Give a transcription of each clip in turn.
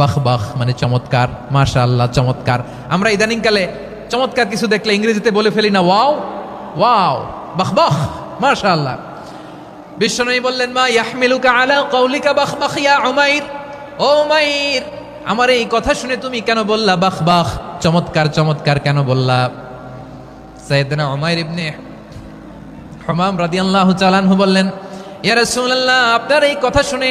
বাহ বাহ মানে চমৎকার মাশা আল্লাহ চমৎকার। আমরা ইদানিংকালে চমৎকার কিছু দেখলে ইংরেজিতে বলে ফেলি না, ওয়াও ওয়াও, বাহ বাহ মাশা আল্লাহ বিশ্বনবী বললেন, মা ইয়াহমিলুকা আলা কৌলিকা বাহ বাহ, ইয়া উমাইর? ও উমাইর, আমার এই কথা শুনে তুমি কেন বললা, বাহ বাহ, চমৎকার চমৎকার কেন বললা? সাইয়েদনা উমাইর ইবনে হমাম রাদিয়াল্লাহু চালানহু বললেন, ইয়া রাসূলুল্লাহ, আপনার এই কথা শুনে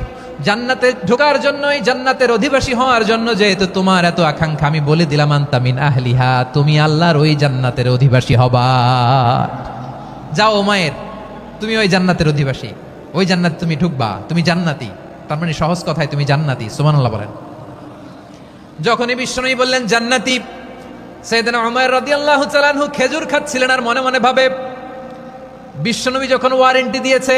জান্নাতে ঢোকার জন্যই জান্নাতের অধিবাসী হওয়ার জন্য যেহেতু তোমার এত আকাঙ্ক্ষা, আমি বলে দিলাম আন্তামিন আহলিহা, তুমি আল্লাহর ওই জান্নাতের অধিবাসী হবা। যাও মায়ের তুমি ওই জান্নাতের অধিবাসী। ওই জান্নাত তুমি ঢুকবা, তুমি জান্নাতি। তার মানে সহজ কথায় তুমি জান্নাতি, সুবহানাল্লাহ বলেন। যখনই বিশ্বনবী বললেন, জান্নাতি সৈয়দনা উমর রাদিয়াল্লাহু তাআলাহু খেজুর খাচ্ছিলেন আর মনে মনে ভাবে বিশ্বনবী যখন ওয়ারেন্টি দিয়েছে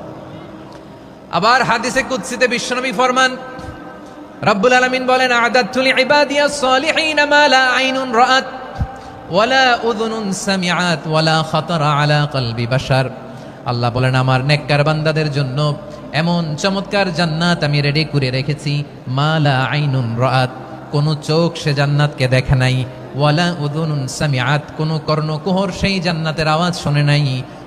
আবার হাদিসে কুৎসিতে বিশ্বনবী ফরমান, রব্বুল আলামিন বলেন আদাতুল ইবাদিয়াস সালিহিন মা লা আইনুন রাআত ওয়ালা উযুনুন সামিআত ওয়ালা খাতারা আলা কলবি বাশার। আল্লাহ বলেন, আমার নেককার বান্দাদের জন্য এমন চমৎকার জান্নাত আমি রেডি করে রেখেছি, মা লা আইনুন রাআত, কোন চোখ সে জান্নাতকে দেখে নাই ওয়ালা উযুনুন সামিআত, কোন কর্ণকুহর সেই জান্নাতের আওয়াজ শুনে নাই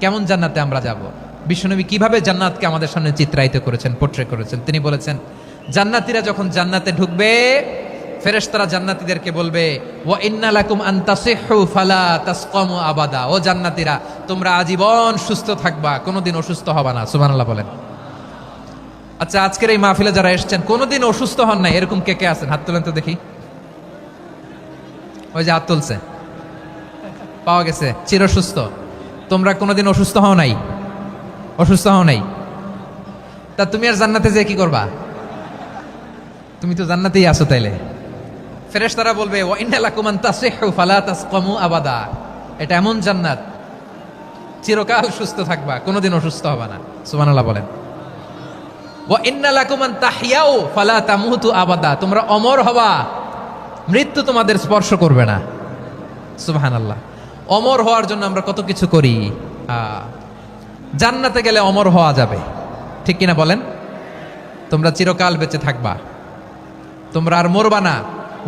কেমন জান্নাতে আমরা যাব? বিশ্বনবী কীভাবে জান্নাতকে আমাদের সামনে চিত্রায়িত করেছেন পোট্রে করেছেন? তিনি বলেছেন, জান্নাতীরা যখন জান্নাতে ঢুকবে, ফেরেশতারা জান্নাতীদেরকে বলবে ও ইন্না লাকুম আন ফালা আবাদা। ও জান্নাতীরা, তোমরা আজীবন সুস্থ থাকবা, কোনোদিন অসুস্থ হবা না। সুবহানাল্লাহ বলেন। আচ্ছা আজকের এই মাহফিলে যারা এসেছেন, কোনোদিন অসুস্থ হন নাই? এরকম কে কে আছেন? হাত তোলেন তো দেখি। ওই যে হাত তুলছে। পাওয়া গেছে। চির সুস্থ তোমরা কোনোদিন অসুস্থ হও নাই? অসুস্থ হও নাই? তা তুমি আর জান্নাতে যে কি করবা? তুমি তো জান্নাতেই আছো তাইলে। ফেরেশ তারা বলবে তাসিহু, ফালা আবাদা। এটা এমন জান্নাত, চিরকাল সুস্থ থাকবা, কোনোদিন অসুস্থ হবা না। সুবহানাল্লাহ বলেন। ইন্নালাকুমান তাহিয়াও ফালা আবাদা। তোমরা অমর হবা, মৃত্যু তোমাদের স্পর্শ করবে না। সুবহান আল্লাহ অমর হওয়ার জন্য আমরা কত কিছু করি? জান্নাতে গেলে অমর হওয়া যাবে। ঠিক কিনা বলেন? তোমরা চিরকাল বেঁচে থাকবা। তোমরা আর মরবা না।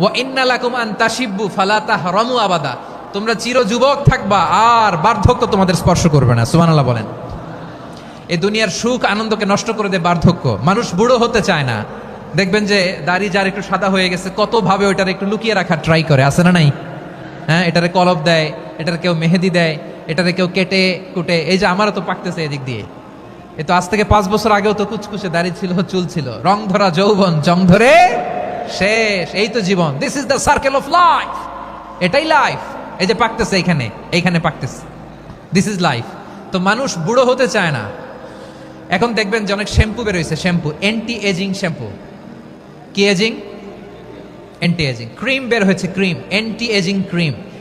ও ইন্নালাকুম আন তাসিব্বু ফালা তাহরামু আবাদা। তোমরা চির যুবক থাকবা, আর বার্ধক্য তোমাদের স্পর্শ করবে না। সুবহানাল্লাহ বলেন। এই দুনিয়ার সুখ আনন্দকে নষ্ট করে দেয় বার্ধক্য। মানুষ বুড়ো হতে চায় না। দেখবেন যে দাড়ি যার একটু সাদা হয়ে গেছে কত ভাবে ওইটার একটু লুকিয়ে রাখার ট্রাই করে। আছে না নাই? হ্যাঁ এটারে কলব দেয়। এটার কেউ মেহেদি দেয়, এটারে কেউ কেটে কুটে, এই যে আমারও তো পাকতেছে এদিক দিয়ে। এ তো আজ থেকে পাঁচ বছর আগেও তো কুচকুচে দাঁড়িয়ে ছিল, চুল ছিল। রং ধরা যৌবন, জং ধরে শেষ। এই তো জীবন। This is the circle of life এটাই লাইফ এই যে পাকতেছে এইখানে এইখানে পাকতেছে। দিস ইজ লাইফ তো মানুষ বুড়ো হতে চায় না। এখন দেখবেন যে অনেক শ্যাম্পু বেরোয়েছে শ্যাম্পু। Anti ageing shampoo. কি এজিং অ্যান্টি এজিং ক্রিম বের হয়েছে ক্রিম অ্যান্টি এজিং ক্রিম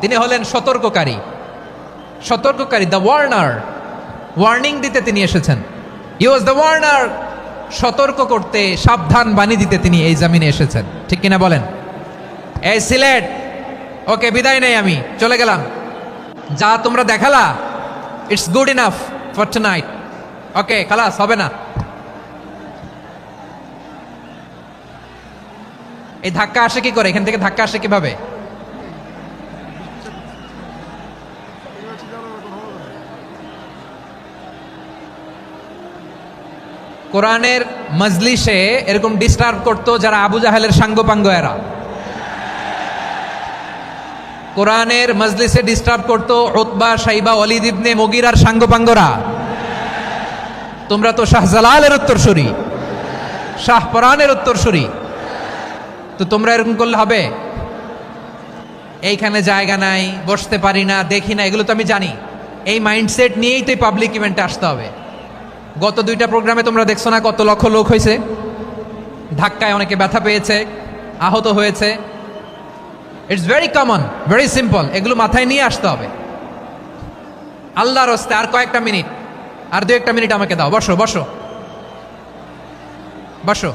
তিনি হলেন সতর্ককারী। সতর্ককারী দ্য ওয়ার্নার ওয়ার্নিং দিতে তিনি এসেছেন। ইউ ওয়াজ দ্য ওয়ার্নার সতর্ক করতে, সাবধান বাণী দিতে তিনি এই জামিনে এসেছেন। ঠিক কিনা বলেন? এই সিলেট, ওকে বিদায় নেই আমি, চলে গেলাম। যা তোমরা দেখালা it's good enough for tonight okay, খালাস, হবে না। এই ধাক্কা আসে কি করে? এখান থেকে ধাক্কা আসে কীভাবে? কোরআনের মজলিসে এরকম ডিস্টার্ব করতো যারা আবু জাহেলের সাঙ্গপাঙ্গ এরা কোরআনের মজলিসে ডিস্টার্ব করতো ওতবা সাইবা অলিদ ইবনে মগিরার সাঙ্গপাঙ্গরা। তোমরা তো শাহজালালের উত্তরসূরি, শাহ পরানের উত্তরসূরি। তো তোমরা এরকম করলে হবে? এইখানে জায়গা নাই, বসতে পারি না, দেখি না, এগুলো তো আমি জানি। এই মাইন্ডসেট নিয়েই তো পাবলিক ইভেন্টে আসতে হবে। গত দুইটা প্রোগ্রামে তোমরা দেখছ না কত লক্ষ লোক হয়েছে? ধাক্কায় অনেকে ব্যথা পেয়েছে, আহত হয়েছে। It's very common very simple এগুলো মাথায় নিয়ে আসতে হবে। আল্লাহর হস্তে আর কয়েকটা মিনিট, আর দু একটা মিনিট আমাকে দাও। বসো বসো। বসো।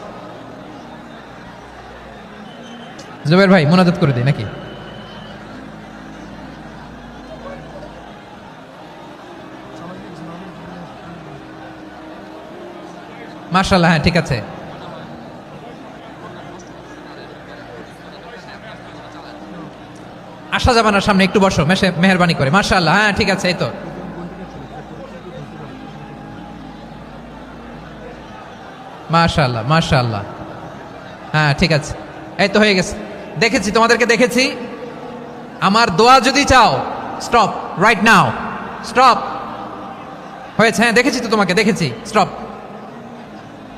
জুবের ভাই, মোনাজাত করে দিই নাকি? মার্শাল্লাহ হ্যাঁ ঠিক আছে। যাবে না সামনে, একটু বসো, মেশে মেহরবানি করে। মার্শাল্লাহ হ্যাঁ ঠিক আছে, এই তো। মাশাল্লাহ মাশাল্লাহ হ্যাঁ ঠিক আছে। এই তো হয়ে গেছে। দেখেছি, তোমাদেরকে দেখেছি। আমার দোয়া যদি চাও স্টপ রাইট নাও স্টপ হয়েছে হ্যাঁ দেখেছি তো তোমাকে, দেখেছি স্টপ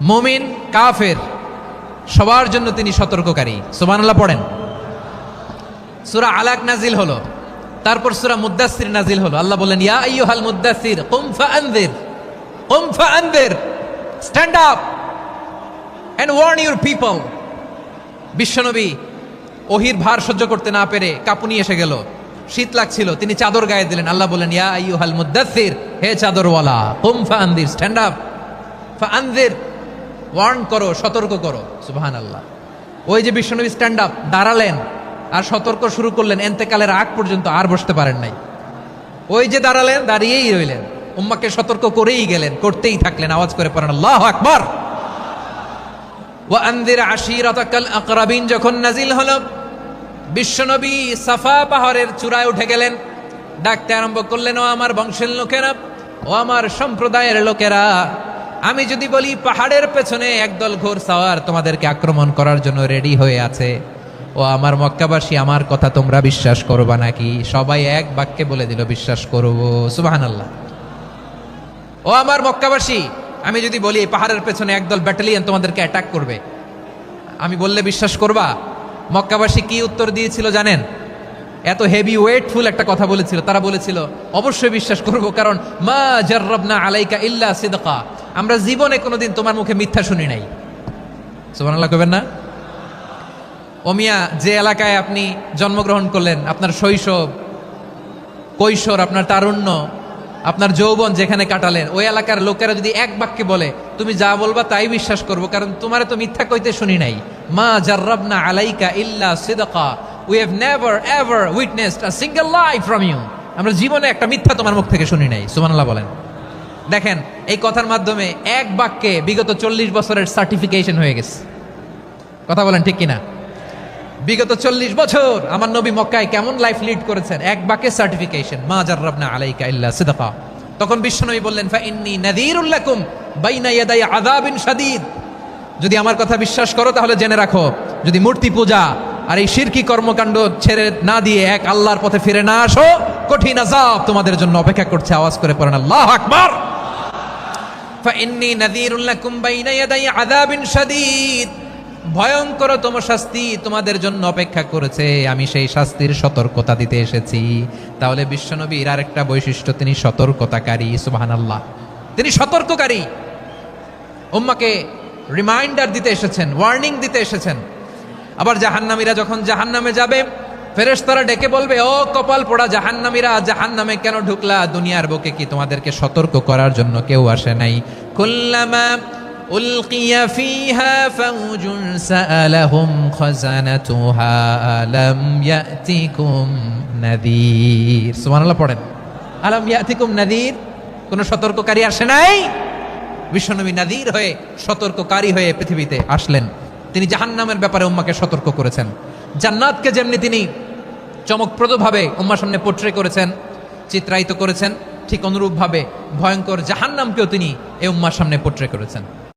মুমিন, কাফের, সবার জন্য তিনি সতর্ককারী। সুবহানাল্লাহ পড়েন। সুরা আলাক নাজিল হলো। তারপর সুরা মুদ্দাসির নাজিল হলো। আল্লাহ বলেন ইয়া আইয়ুহাল মুদ্দাসির কুম ফাআনযির কুম ফাআনযির stand up and warn your people. বিশ্বনবী ওহির ভার সহ্য করতে না পেরে কাপুনি এসে গেল। শীত লাগছিল, তিনি চাদর গায়ে দিলেন। আল্লাহ বলেন ইয়া আইয়ুহাল মুদ্দাসির হে চাদরওয়ালা, কুম ফাআনযির স্ট্যান্ড আপ। ফা ফাআনযির ওয়ার্ন করো, সতর্ক করো। সুবহান আল্লাহ ওই যে বিশ্বনবী স্ট্যান্ড আপ দাঁড়ালেন আর সতর্ক শুরু করলেন। এন্তেকালের আগ পর্যন্ত আর বসতে পারেন নাই। ওই যে দাঁড়ালেন, দাঁড়িয়েই রইলেন। উম্মাকে সতর্ক করেই গেলেন, করতেই থাকলেন। আওয়াজ করে পড়েন, আল্লাহ আকবার! ওয়া আনদির আশিরাতাকাল আকরাবিন, যখন নাজিল হলো, বিশ্বনবী সাফা পাহাড়ের চূড়ায় উঠে গেলেন। ডাকতে আরম্ভ করলেন, ও আমার বংশের লোকেরা, ও আমার সম্প্রদায়ের লোকেরা আমি যদি বলি পাহাড়ের পেছনে একদল ঘোর সাওয়ার তোমাদেরকে আক্রমণ করার জন্য রেডি হয়ে আছে, ও আমার মক্কাবাসী, আমার কথা তোমরা বিশ্বাস করবা নাকি? সবাই এক বাক্যে বলে দিল, বিশ্বাস করব। সুবাহান আল্লাহ ও আমার মক্কাবাসী, আমি যদি বলি পাহাড়ের পেছনে একদল ব্যাটালিয়ন তোমাদেরকে অ্যাটাক করবে, আমি বললে বিশ্বাস করবা? মক্কাবাসী কি উত্তর দিয়েছিল জানেন? এত হেভি ওয়েটফুল একটা কথা বলেছিল। তারা বলেছিল, অবশ্যই বিশ্বাস করব, কারণ মা জাররাবনা আলাইকা ইল্লা সিদকা। আমরা জীবনে কোনোদিন তোমার মুখে মিথ্যা শুনি নাই। সুবহানাল্লাহ কবেন না? অমিয়া যে এলাকায় আপনি জন্মগ্রহণ করলেন, আপনার শৈশব, কৈশোর, আপনার তারুণ্য, আপনার যৌবন যেখানে কাটালেন, ওই এলাকার লোকেরা যদি এক বাক্যে বলে, তুমি যা বলবা তাই বিশ্বাস করব, কারণ তোমার তো মিথ্যা কইতে শুনি নাই। মা জাররাবনা আলাইকা ইল্লা সিদকা we have never ever witnessed a single life from you আমরা জীবনে একটা মিথ্যা তোমার মুখ থেকে শুনি নাই। সুবহানাল্লাহ বলেন। দেখেন, এই কথার মাধ্যমে এক বাক্যে বিগত চল্লিশ বছরের সার্টিফিকেশন হয়ে গেছে। কথা বলেন ঠিক কিনা? বিগত চল্লিশ বছর আমার নবী মক্কায় কেমন লাইফ লিড করেছেন? এক বাকে সার্টিফিকেশন মা জাররাবনা আলাইকা ইল্লা সিদকা। তখন বিশ্বনবী বললেন, ফা ইন্নী নাযীরুল লাকুম বাইনা ইয়াদাই আযাবিন শাদীদ। যদি আমার কথা বিশ্বাস করো, তাহলে জেনে রাখো, যদি মূর্তি পূজা আর এই শিরকি কর্মকাণ্ড ছেড়ে না দিয়ে এক আল্লাহর পথে ফিরে না আসো, কঠিন আজাব তোমাদের জন্য অপেক্ষা করছে। আওয়াজ করে পড়েন, আল্লাহু আকবার! ফাইন্নি নাদিরুল্লাহ কুম্বাইনা ইয়াদাই আযাবিন শাদীদ। ভয়ঙ্করতম শাস্তি তোমাদের জন্য অপেক্ষা করেছে, আমি সেই শাস্তির সতর্কতা দিতে এসেছি। তাহলে বিশ্বনবীর আর একটা বৈশিষ্ট্য, তিনি সতর্কতাকারী সুবাহান আল্লাহ তিনি সতর্ককারী। উম্মাকে রিমাইন্ডার দিতে এসেছেন, ওয়ার্নিং দিতে এসেছেন। আবার জাহান্নামীরা যখন জাহান্নামে যাবে ফেরেশতারা ডেকে বলবে, ও কপাল পোড়া জাহান্নামীরা, জাহান্নামে কেন ঢুকলা? দুনিয়ার বুকে কি তোমাদেরকে সতর্ক করার জন্য কেউ আসে নাই? কুল্লামা উলকিয়া ফিহা ফাউজুন সাআলাহুম খাজানাতুহা আলাম ইয়াতিকুম নাযীর সুবহানাল্লাহ, পড়েন। আলাম ইয়াতিকুম নাযীর কোন সতর্ককারী আসে নাই? বিশ্বনবী নাদির হয়ে, সতর্ককারী হয়ে পৃথিবীতে আসলেন। তিনি জাহান্নামের ব্যাপারে উম্মাকে সতর্ক করেছেন। জান্নাতকে যেমনি তিনি চমকপ্রদভাবে উম্মার সামনে পোট্রে করেছেন, চিত্রায়িত করেছেন, ঠিক অনুরূপভাবে ভয়ঙ্কর জাহান্নামকেও তিনি এই উম্মার সামনে পোট্রে করেছেন।